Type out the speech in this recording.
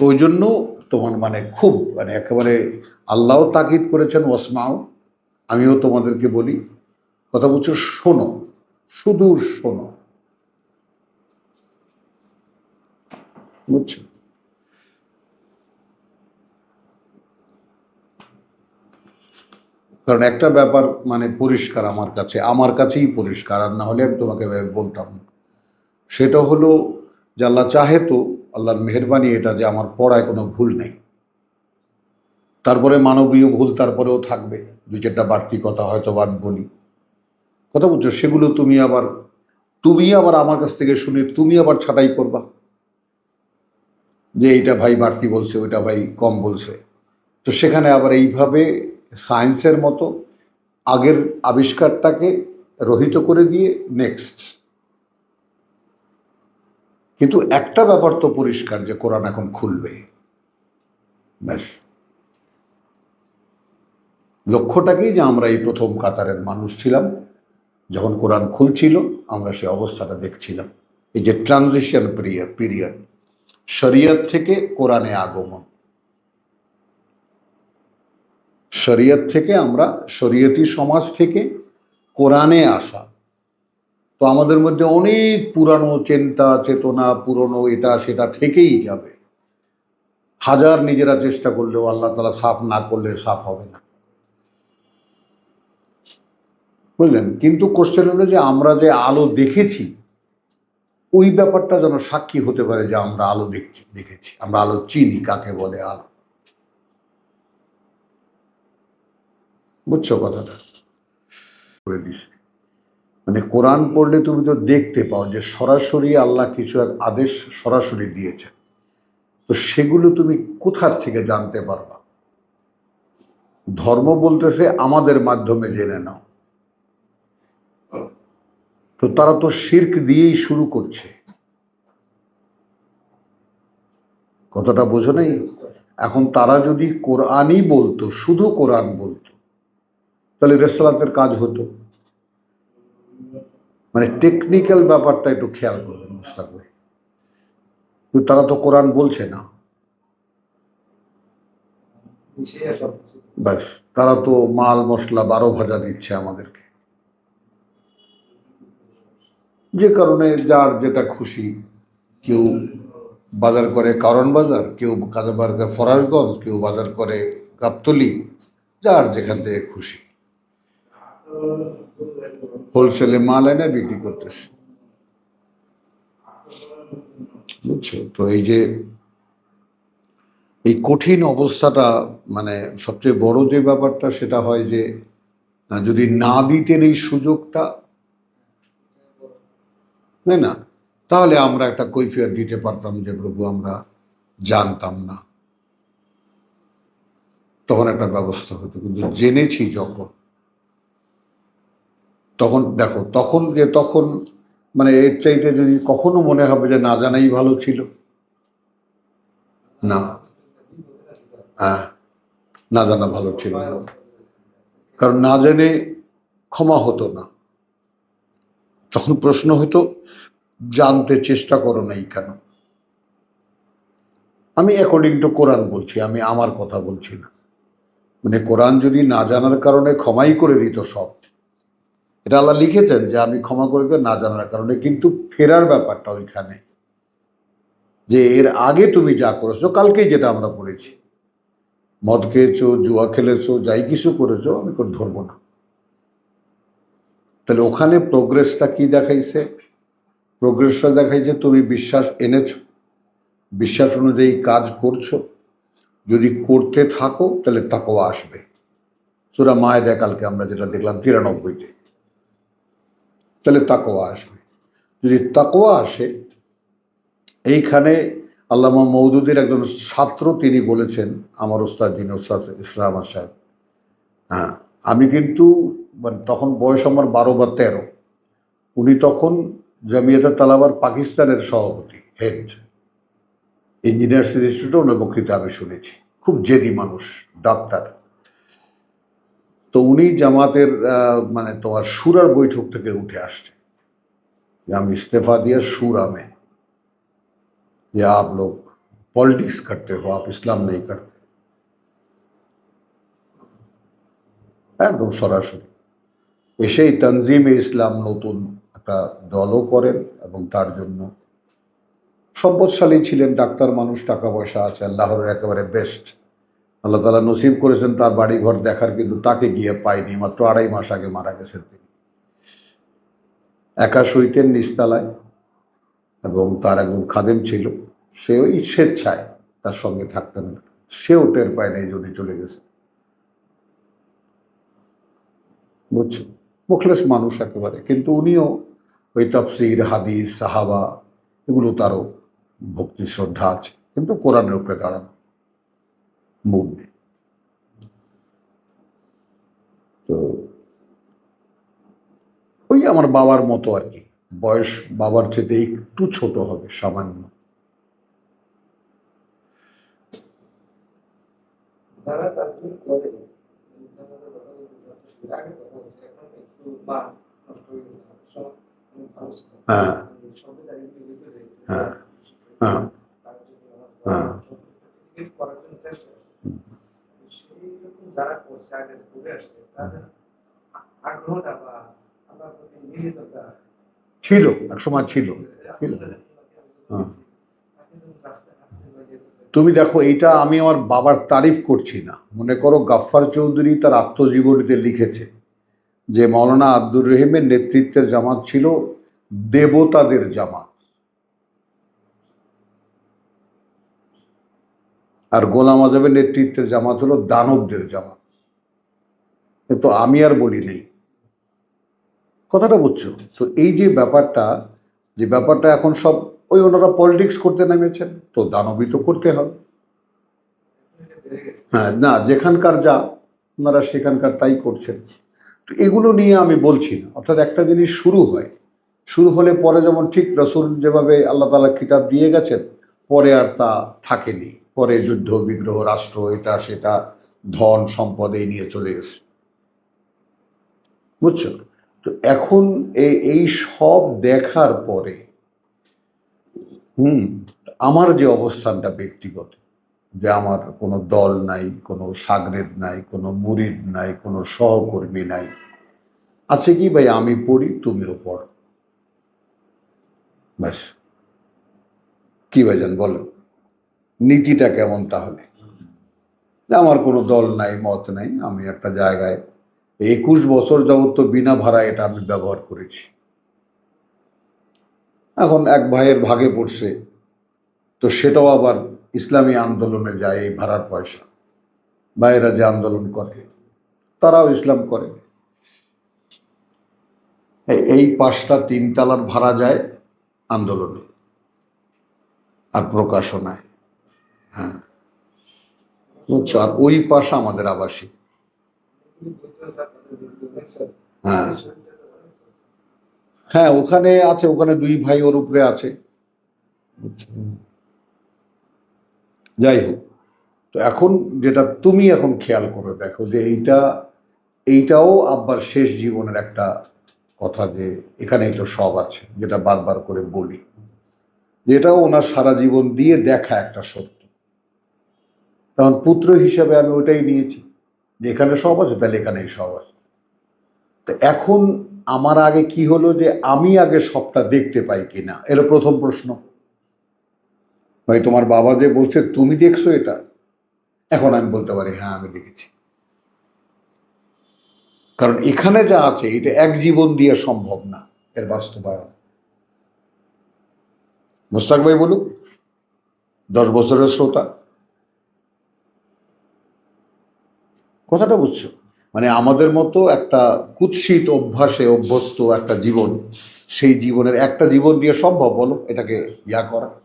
তো ওই জন্য তোমার মানে খুব মানে একেবারে আল্লাহও তাকিদ করেছেন ওসমাও আমিও তোমাদেরকে বলি, কথা বলছো শোনো, সুদূর শোনো। বুঝছ? কারণ একটা ব্যাপার মানে পরিষ্কার আমার কাছে, আমার কাছেই পরিষ্কার, আর না হলে আমি তোমাকে বলতাম সেটা হলো যে আল্লাহ চাহে তো আল্লাহর মেহরবানি এটা যে আমার পড়ায় কোনো ভুল নেই। তারপরে মানবীয় ভুল তারপরেও থাকবে। দু চারটা বাড়তি কথা হয়তো বা বলি। কথা বলছো, সেগুলো তুমি আবার তুমি আবার আমার কাছ থেকে শুনে তুমি আবার ছাঁটাই করবা। যে এইটা ভাই বাড়তি বলছে, ওইটা ভাই কম বলছে। তো সেখানে আবার এইভাবে সায়েন্সের মতো আগের আবিষ্কারটাকে রহিত করে দিয়ে নেক্সট কিন্তু একটা ব্যাপার তো পরিষ্কার যে কোরআন এখন খুলবে। ব্যাস। লক্ষ্যটাকেই যে আমরা এই প্রথম কাতারের মানুষ ছিলাম, যখন কোরআন খুলছিল, আমরা সেই অবস্থাটা দেখছিলাম। এই যে ট্রানজিশন পিরিয়ড পিরিয়ড, শরিয়ত থেকে কোরআনে আগমন। শরিয়ত থেকে আমরা শরীয়তি সমাজ থেকে কোরআনে আসা। তো আমাদের মধ্যে অনেক পুরানো চিন্তা, চেতনা, পুরনো এটা, সেটা থেকেই যাবে। হাজার নিজেরা চেষ্টা করলেও আল্লাহ তালা সাফ না করলে সাফ হবে না। বুঝলেন? কিন্তু কোশ্চেন হলো যে আমরা যে আলো দেখেছি, ওই ব্যাপারটা যেন সাক্ষী হতে পারে যে আমরা আলো দেখছি, দেখেছি। আমরা আলো চিনি, কাকে বলে আলো? বুঝছ কথাটা? করে দিছে। মানে কোরআন পড়লে তুমি তো দেখতে পাও যে সরাসরি আল্লাহ কিছু এক আদেশ সরাসরি দিয়েছে তো সেগুলো তুমি কোথার থেকে জানতে পারবা? ধর্ম বলতেছে আমাদের মাধ্যমে জেনে নাও। তো তারা তো শির্ক দিয়েই শুরু করছে। কতটা বোঝো নেই? এখন তারা যদি কোরআনই বলতো, শুধু কোরআন বলতো, তাহলে রেস্তোরাঁতের কাজ হতো। মানে টেকনিক্যাল ব্যাপারটা একটু খেয়াল করবেন মুস্তাক ভাই কিন্তু তারা তো কোরআন বলছে না। ব্যাস, তারা তো মাল মশলা বারো ভাজা দিচ্ছে আমাদেরকে। যে কারণে যার যেটা খুশি, কেউ বাজার করে কারণ বাজার, কেউ বাজার করে ফরাসগঞ্জ কেউ বাজার করে গাবতলি, যার যেখান থেকে খুশি। হোলসেলে মাল এনে বিক্রি করতেছে। বুঝছ? তো এই যে এই কঠিন অবস্থাটা মানে সবচেয়ে বড় যে ব্যাপারটা, সেটা হয় যে যদি না দিতেন এই সুযোগটা, তাই না? তাহলে আমরা একটা কৈফিয়ত দিতে পারতাম যে, প্রভু, আমরা জানতাম না। তখন একটা ব্যবস্থা হতো। কিন্তু জেনেছি যখন তখন, দেখো, তখন যে তখন মানে এর চাইতে যদি কখনো মনে হবে যে না জানাই ভালো ছিল? না। হ্যাঁ না জানা ভালো ছিল না। কারণ না জেনে ক্ষমা হতো না। তখন প্রশ্ন হতো, জানতে চেষ্টা করো নাই কেন? আমি অ্যাকর্ডিং টু কোরআন বলছি, আমি আমার কথা বলছি না। মানে কোরআন যদি না জানার কারণে ক্ষমাই করে দিত সব। এটা আল্লাহ লিখেছেন যে আমি ক্ষমা করে না জানার কারণে। কিন্তু ফেরার ব্যাপারটা ওইখানে। যে এর আগে তুমি যা করেছ, কালকেই যেটা আমরা পড়েছি মদ খেয়েছো, জুয়া খেলেছো, যাই কিছু করেছ, আমি করে ধরবো না। তাহলে ওখানে প্রোগ্রেসটা কি দেখাইছে? প্রোগ্রেসটা দেখাইছে তুমি বিশ্বাস এনেছো। বিশ্বাস অনুযায়ী কাজ করছ। যদি করতে থাকো, তাহলে তাকওয়া আসবে। সুরা মায় কালকে আমরা যেটা দেখলাম তিরানব্বইতে। তাহলে তাকোয়া আসবে। যদি তাকোয়া আসে, এইখানে আল্লামা মৌদুদের একজন ছাত্র তিনি বলেছেন, আমার ওস্তাদ যিনি ওস্তাদ ইসলাম সাহেব হ্যাঁ আমি কিন্তু মানে তখন বয়স আমার বারো বা তেরো, উনি তখন জামিয়াতে তালাবার পাকিস্তানের সভাপতি, হেড। ইঞ্জিনিয়ার্স ইনস্টিটিউটে ওনার বক্তৃতা আমি শুনেছি। খুব জেদি মানুষ, ডাক্তার। তো উনি জামাতের আহ, মানে তোমার সুরার বৈঠক থেকে উঠে আসছে যে আমি ইস্তেফা দিয়ে সুরা में ये आप लोग पॉलिटिक्स करते हो आप इस्लाम नहीं करते একদম সরাসরি এসেই তানজিমে ইসলাম নতুন একটা দলও করেন এবং তার জন্য সম্পদশালী ছিলেন ডাক্তার মানুষ টাকা পয়সা আছে আল্লাহর একেবারে বেস্ট আল্লাহ তালা নসিব করেছেন তার বাড়ি ঘর দেখার, কিন্তু তাকে গিয়ে পাইনি মাত্র আড়াই মাস আগে মারা গেছেন তিনি। একা শুইতেন নিস্তালায় এবং তার একজন খাদেম ছিল। সে ওই স্বেচ্ছায় তার সঙ্গে থাকতেন সেও টের পায় নাই যদি চলে গেছে। বুঝছ মুখলেস মানুষ একেবারে। কিন্তু উনিও ওই তফসির, হাদিস, সাহাবা, এগুলো তারও ভক্তি, শ্রদ্ধা আছে। কিন্তু কোরআনের উপরে দাঁড়ানো। মূল। তো ওই আমার বাবার মতো আর কি বয়স বাবার চেয়ে একটু ছোট হবে সামান্য। হ্যাঁ তাজমিল করে জামাতের কথা বলতেছে, আগে কথা বলছে, এখন একটু মান নষ্ট হয়ে গেছে। সব মানুষ হ্যাঁ। সবে দাঁড়িয়ে দিয়ে যেতে চাই। হ্যাঁ, হ্যাঁ। তার জন্য নামাজ হ্যাঁ। সব করার জন্য চেষ্টা করছে। সেই রকম করছে আসছে তাদের আগ্রহটা বা আল্লাহর প্রতি মিলিততা ছিল এক সময় ছিল। ছিল। হ্যাঁ। তুমি দেখো এইটা আমি আমার বাবার তারিফ করছি না। মনে করো গাফফার চৌধুরী তার আত্মজীবনীতে লিখেছে যে মৌলানা আব্দুর রহিমের নেতৃত্বের জামাত ছিল দেবতাদের জামাত। আর গোলাম আজমের নেতৃত্বের জামাত হলো দানবদের জামাত। তো আমি আর বলি নেই। কথাটা বুঝছ? তো এই যে ব্যাপারটা যে ব্যাপারটা এখন সব ওই ওনারা পলিটিক্স করতে নেমেছেন, তো দানবী তো করতে হবে। হ্যাঁ না, যেখানকার যা, ওনারা সেখানকার তাই করছেন। তো এগুলো নিয়ে আমি বলছি না। অর্থাৎ একটা জিনিস শুরু হয়। শুরু হলে পরে যেমন ঠিক রসুল যেভাবে আল্লাহ তালা কিতাব দিয়ে গেছেন, পরে আর তা থাকেনি। পরে যুদ্ধ, বিগ্রহ, রাষ্ট্র, এটা, সেটা, ধন, সম্পদ এই নিয়ে চলে গেছে বুঝছ? তো এখন এই সব দেখার পরে, হুম, আমার যে অবস্থানটা ব্যক্তিগত, যে আমার কোনো দল নাই, কোনো সাগরেদ নাই, কোনো মুরিদ নাই, কোনো সহকর্মী নাই, আছে কি ভাই আমি পড়ি, তুমিও পড়ো। ব্যাস। কি ভাইজান বলো? নীতিটা কেমন তাহলে? আমার কোনো দল নাই, মত নাই, আমি একটা জায়গায় একুশ বছর যাবত তো বিনা ভাড়া এটা আমি ব্যবহার করেছি। এখন এক ভাইয়ের ভাগে পড়ছে, তো সেটাও আবার ইসলামী আন্দোলনে যায় এই ভাড়ার পয়সা। ভাইয়েরা যে আন্দোলন করে, তারাও ইসলাম করে। এই- এই পাঁচটা তিনতলার ভাড়া যায় আন্দোলনে, আর প্রকাশনায়। হ্যাঁ। বুঝছ আর ওই পাশ আমাদের আবাসিক। হ্যাঁ। হ্যাঁ ওখানে আছে, ওখানে দুই ভাই ওর উপরে আছে। যাই হোক, তো এখন যেটা তুমি এখন খেয়াল করে দেখো যে এইটা, এইটাও আব্বার শেষ জীবনের একটা কথা যে এখানেই তো সব আছে, যেটা বারবার করে বলি। যেটাও ওনার সারা জীবন দিয়ে দেখা একটা সত্য। তখন পুত্র হিসাবে আমি ওটাই নিয়েছি। যে এখানে সব আছে তাহলে এখানেই সব আছে তো এখন আমার আগে কি হলো যে, আমি আগে সবটা দেখতে পাই কিনা এলো প্রথম প্রশ্ন। ভাই, তোমার বাবা যে বলছে, তুমি দেখছ এটা? এখন আমি বলতে পারি হ্যাঁ আমি দেখেছি। কারণ এখানে যা আছে, এটা এক জীবন দিয়ে সম্ভব না, এর বাস্তবায়ন। মুস্তাক ভাই বলুক দশ বছরের শ্রোতা। কথাটা বুঝছ? মানে আমাদের মতো একটা কুৎসিত অভ্যাসে অভ্যস্ত একটা জীবন, সেই জীবনের একটা জীবন দিয়ে সম্ভব বলো? এটাকে ইয়া করা।